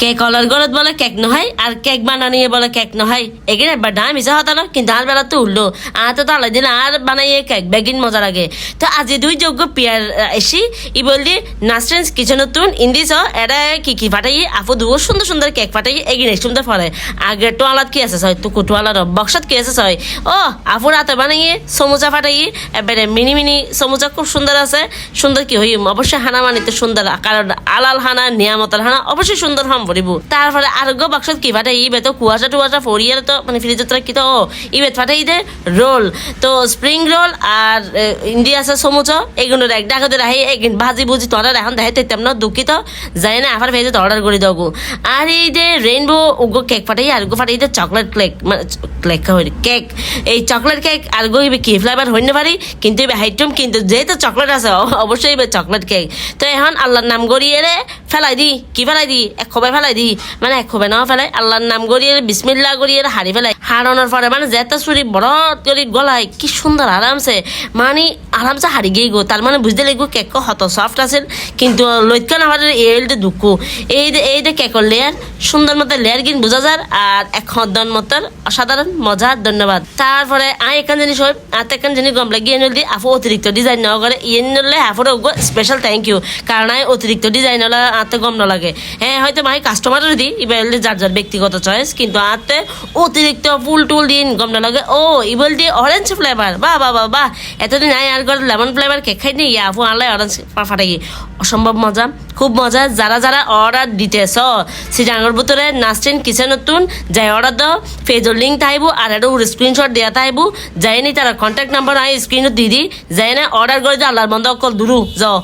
Cake অলার গলত বলে cake নহয়, আর কেক বানানিয়ে বলে কেক নহয়। এগিয়ে একবার ডাম মিশা হতা কিন্তু আর বেলা তো উঠল আর তো তালাই দিন আর বানাইয়ে কেক বেগিন মজা লাগে। তো আজি দুই যোগ্য পিয়ার এসি, ই বললি নাস্টেন্স কিচেন নতুন ইন্দিস এটা কি কি ফাটাই আপু দু সুন্দর সুন্দর কেক ফাটাই এগিয়ে সুন্দর ফলে আগে টোয়ালাত কি আছে সয় তো কুটোয়ালার বক্সত কি আছে সয় ও আপুর হাতে বানাইয়ে সমুচা ফাটাই এবারে মিনি মিনি সমুচা খুব সুন্দর আছে। সুন্দর কি হই অবশ্যই হানা মানিতে সুন্দর কারণ আলাল হানা নিয়ামতার হানা অবশ্যই সুন্দর হাম পড়িব তারপরে আরোগ্য বাক্সত কি ফাটাই ইবে, তো কুয়াশা টুয়াশা ফরিয়ার তো মানে ফ্রিজত রাখি তো ও ইবে ফাটাই দে রোল তো স্প্রিং রোল আর ইন্ডিয়া আছে সমুচা এগুলো এক ডাকা দিয়ে রাহি একদিন ভাজি বুঝি তোরা এখন দেখাই তেতাম না দুঃখিত যাই না আবার ভেজে অর্ডার করে গো আর এই যে রেইনবো উগো কেক ফাটাই আর গো ফাটাই দে চকলেট কেক মানে কেক কেক এই চকলেট কেক আর গো কি ফ্লেভার হইতে পারি কিন্তু হাইটম, কিন্তু যেহেতু চকলেট আছে অবশ্যই চকলেট কেক তো এখন আল্লাহর নাম গড়িয়ে রে ফেলাই দি, কি ফেলাই দি? এক খোবাই ফেলাই দি। মানে এক খোবাই নাও ফেলাই, আল্লাহর নাম গড়িয়ে বিসমিল্লা গড়িয়ে হারি ফেলাই। হারানোর পরে মানে যেটা চুরি বড় করে গলায়, কি সুন্দর আরামসে। মানে আরামসে হারি গিয়ে গো, তার মানে বুঝতে লাগবো কেক হত সফট আছে কিন্তু লইতকান আমার এইটা দুঃখ। এই যে এই যে কেকর লেয়ার সুন্দর মতো লেয়ার কিন বোঝা যায়, আর এক হদ্দন মতন অসাধারণ মজা ধন্যবাদ। তারপরে আই এখান জিনিস হয় আর এখান জিনিস গম লাগিয়ে নলি আফু অতিরিক্ত ডিজাইন করে ইয়ে নলে আফুর স্পেশাল থ্যাংক ইউ কারণ আই অতিরিক্ত ডিজাইন হলে আতে গম না লাগে হ্যাঁ হয়তো মাই কাস্টমারের দিই এবার যার যার ব্যক্তিগত চয়েস কিন্তু আতে অতিরিক্ত ফুল টুল দিন গম না লাগে ও ইবল দিয়ে অরেঞ্জ ফ্লেভার বা বা বা বা। এতদিন আই আর করে লেমন ফ্লেভার কেক খাই নি ইয়া আফু আনলাই অরেঞ্জ ফাটাই। অসম্ভব মজা, খুব মজা। যারা যারা অর্ডার দিতেছ সিজাঙ্গর ভিতরে নাস্টেন কিচেন নতুন, যাই অর্ডার দাও পেজর লিঙ্ক থাইব আর এটা স্ক্রিনশট দেওয়া থাইব যাই নি তারা কন্ট্যাক্ট নাম্বার স্ক্রিনত দি দি, যাই না অর্ডার করে যে আল্লাহর বন্ধ অকল দূরু যাও